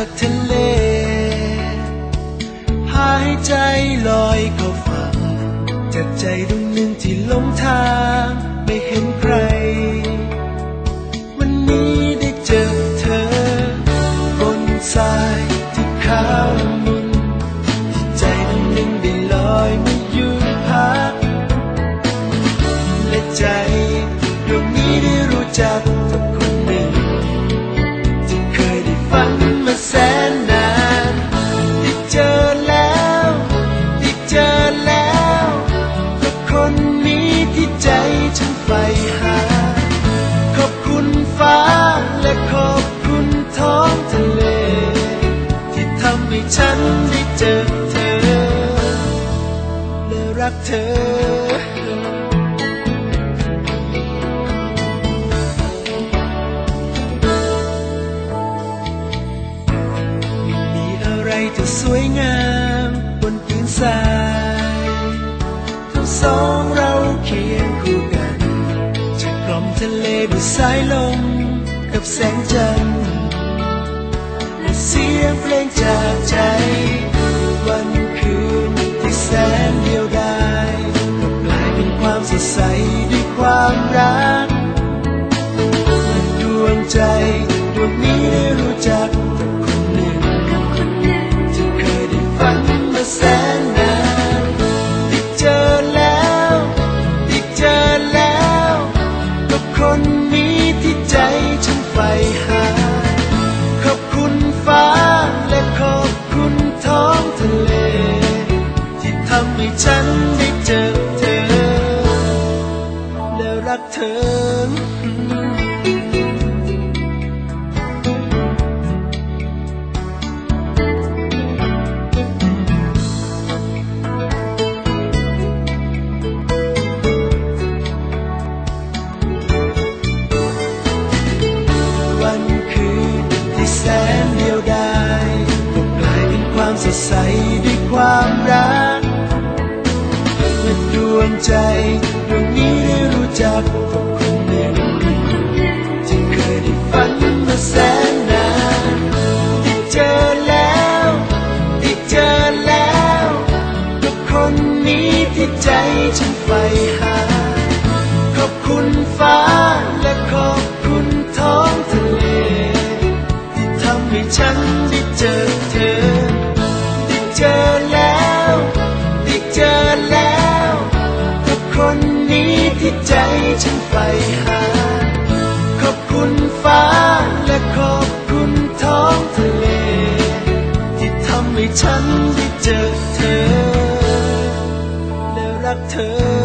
จากทะเล หายใจลอยเข้าฝั่งจากใจดวงหนึ่งที่หลงทางไม่เห็นใคร เจอเธอและรักเธอมีอะไรที่สวยงามบนพื้นทรายทั้งสองเราเคียงคู่กัน จะกล่อมทะเลด้วยสายลมกับแสงจันทร์และเสียงเพลงจากใจ สดใสด้วยความรักดวงใจดวงนี้ได้รู้จักกับคนหนึ่งที่เคยได้ฝันมาแสนนานได้เจอแล้วได้เจอแล้วกับคนนี้ที่ใจฉันใฝ่หาขอบคุณฟ้าและขอบคุณท้องทะเล ที่ทำให้ฉัน เป็มใสด้วยความรักและดวงใจดวงนี้ได้รู้จักกับคนหนึ่งที่เคยได้ฝันมาแสนนานได้เจอแล้วได้เจอแล้วกับคนนี้ที่ใจฉันใฝ่หา ขอบคุณฟ้าและขอบคุณท้องทะเลที่ทำให้ฉัน ฉันไปหา ขอบคุณฟ้าและขอบคุณท้องทะเล ที่ทำให้ฉันได้เจอเธอ และรักเธอ